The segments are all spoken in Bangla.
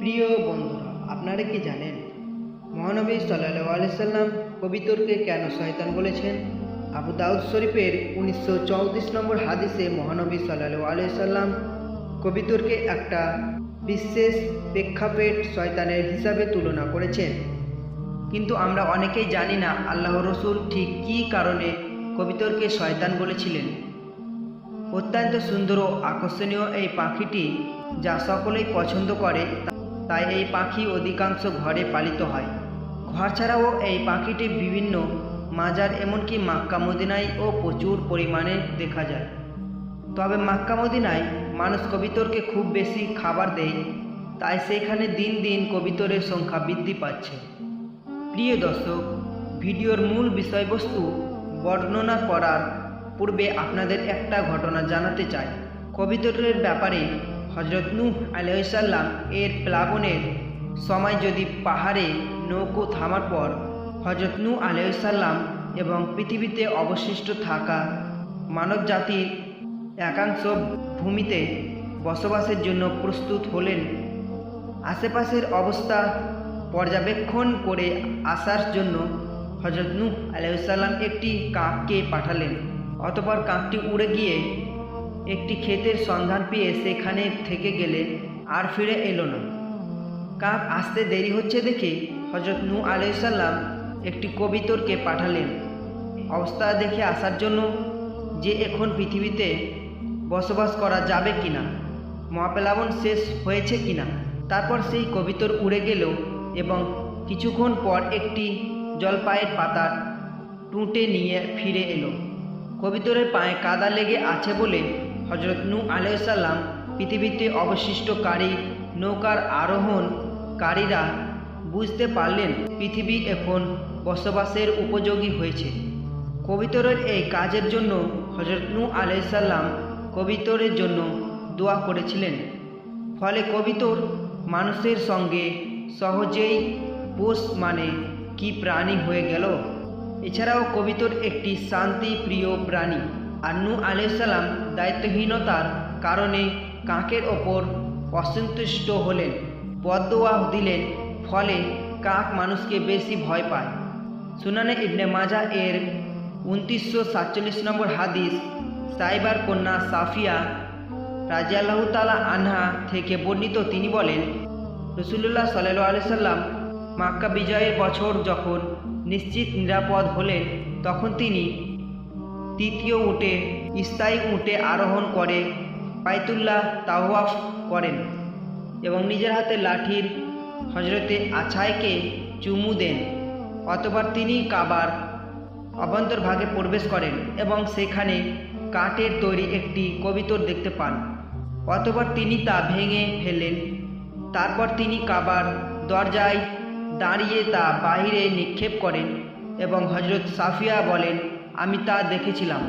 প্রিয় বন্ধুরা, আপনারা কি জানেন? মহানবী সাল্লাহ আলাইসাল্লাম কবিতরকে কেন শয়তান বলেছেন? আবু দাউদ শরীফের উনিশশো চৌত্রিশ নম্বর হাদিসে মহানবী সাল্লাহ আলাইসাল্লাম কবিতরকে একটা বিশেষ প্রেক্ষাপট শয়তানের হিসাবে তুলনা করেছেন। কিন্তু আমরা অনেকেই জানি না আল্লাহ রসুল ঠিক কী কারণে কবিতরকে শয়তান বলেছিলেন। অত্যন্ত সুন্দর ও আকর্ষণীয় এই পাখিটি যা সকলেই পছন্দ করে তাই এই পাখি অধিকাংশ ঘরে পালিত হয়। ঘর ছাড়াও এই পাখিটি বিভিন্ন মাজার, এমনকি মাক্কা মদিনায় ও প্রচুর পরিমাণে দেখা যায়। তবে মাক্কা মদিনায় মানুষ কবিতরকে খুব বেশি খাবার দেয়, তাই সেখানে দিন দিন কবিতরের সংখ্যা বৃদ্ধি পাচ্ছে। প্রিয় দর্শক, ভিডিওর মূল বিষয়বস্তু বর্ণনা করার পূর্বে আপনাদের একটা ঘটনা জানাতে চাই। কবিতরের ব্যাপারে হজরত নূহ আলহিসাল্লাম এর প্লাবনের সময় যদি পাহাড়ে নৌকো থামার পর হজরত নূহ আলহিসাল্লাম এবং পৃথিবীতে অবশিষ্ট থাকা মানব জাতির একাংশ ভূমিতে বসবাসের জন্য প্রস্তুত হলেন, আশেপাশের অবস্থা পর্যবেক্ষণ করে আসার জন্য হজরত নূহ আলাইসাল্লাম একটি কাককে পাঠালেন। অতপর কাকটি উড়ে গিয়ে একটি ক্ষেতের সন্ধান পেয়ে সেখানে থেকে গেলে আর ফিরে এলো না। কাক আসতে দেরি হচ্ছে দেখে হজরত নু আলাইসাল্লাম একটি কবিতরকে পাঠালেন। অবস্থা দেখে আসার জন্য যে এখন পৃথিবীতে বসবাস করা যাবে কিনা মহাপ্লাবন শেষ হয়েছে কিনা, তারপর সেই কবিতর উড়ে গেল এবং কিছুক্ষণ পর একটি জলপাইয়ের পাতা টুঁটে নিয়ে ফিরে এলো। কবিতরের পায়ে কাদা লেগে আছে বলে হজরত নূ আলাইসাল্লাম পৃথিবীতে অবশিষ্টকারী নৌকার আরোহণকারীরা বুঝতে পারলেন পৃথিবী এখন বসবাসের উপযোগী হয়েছে। কবিতরের এই কাজের জন্য হজরত নূ আলাইসাল্লাম কবিতরের জন্য দোয়া করেছিলেন। ফলে কবিতর মানুষের সঙ্গে সহজেই পোষ মানে কি প্রাণী হয়ে গেল? এছাড়াও কবিতর একটি শান্তি প্রিয় প্রাণী। আর নূ আলাইসাল্লাম দায়িত্বহীনতার কারণে কাকের ওপর অসন্তুষ্ট হলেন। বদোয়া দিলেন, ফলে কাক মানুষকে বেশি ভয় পায়। সুনানে ইবনে মাজা এর উনত্রিশশো সাতচল্লিশ নম্বর হাদিস, সাইবার কন্যা সাফিয়া রাজিয়াল্লাহ তালা আনহা থেকে বর্ণিত, তিনি বলেন রসুল্লাহ সাল্লু আলি সাল্লাম মাক্কা বিজয়ের বছর যখন নিশ্চিত নিরাপদ হলেন, তখন তিনি তৃতীয় উটে, স্থায়ী উটে আরোহণ করে পাইতুল্লাহ তাওয়াফ করেন এবং নিজের হাতে লাঠির হজরতে আছাইকে চুমু দেন অতবার তিনি কাবার অভ্যন্তরভাগে প্রবেশ করেন এবং সেখানে কাঠের তৈরি একটি কবিতর দেখতে পান। অতবার তিনি তা ভেঙে ফেলেন তারপর তিনি কাবার দরজায় দাঁড়িয়ে তা বাহিরে নিক্ষেপ করেন এবং হজরত সাফিয়া বলেন আমি তা দেখেছিলাম।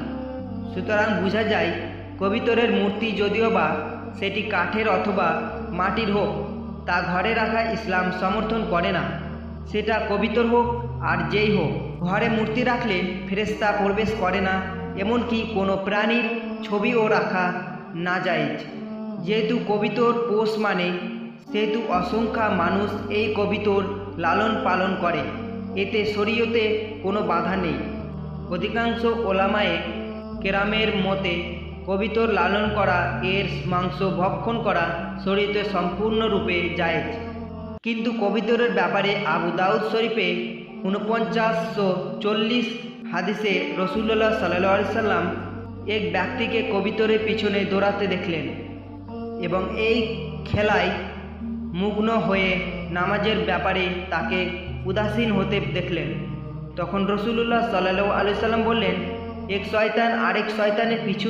সুতরাং বোঝা যায়, কবিতরের মূর্তি যদিও বা সেটি কাঠের অথবা মাটির হোক, তা ঘরে রাখা ইসলাম সমর্থন করে না। সেটা কবিতর হোক আর যেই হোক, ঘরে মূর্তি রাখলে ফেরেস্তা প্রবেশ করে না, এমনকি কোনো প্রাণীর ছবিও রাখা না যায়। যেহেতু কবিতর পোষ মানে সেহেতু অসংখ্য মানুষ এই কবিতর লালন পালন করে। এতে শরীয়তে কোনো বাধা নেই। অধিকাংশ ওলামায়ে কেরামের মতে কবিতর লালন করা, এর মাংস ভক্ষণ করা শরীয়তে সম্পূর্ণরূপে জায়েজ। কিন্তু কবিতরের ব্যাপারে আবু দাউদ শরীফে উনপঞ্চাশশো চল্লিশ হাদিসে রসুল্লাহ সাল্লি সাল্লাম এক ব্যক্তিকে কবিতরের পিছনে দৌড়াতে দেখলেন এবং এই খেলায় মুগ্ন হয়ে নামাজের ব্যাপারে তাকে উদাসীন হতে দেখলেন। তখন রসুল্লাহ সাল্লাহ আলি সাল্লাম বললেন এক শয়তান আরেক শয়তানের পিছু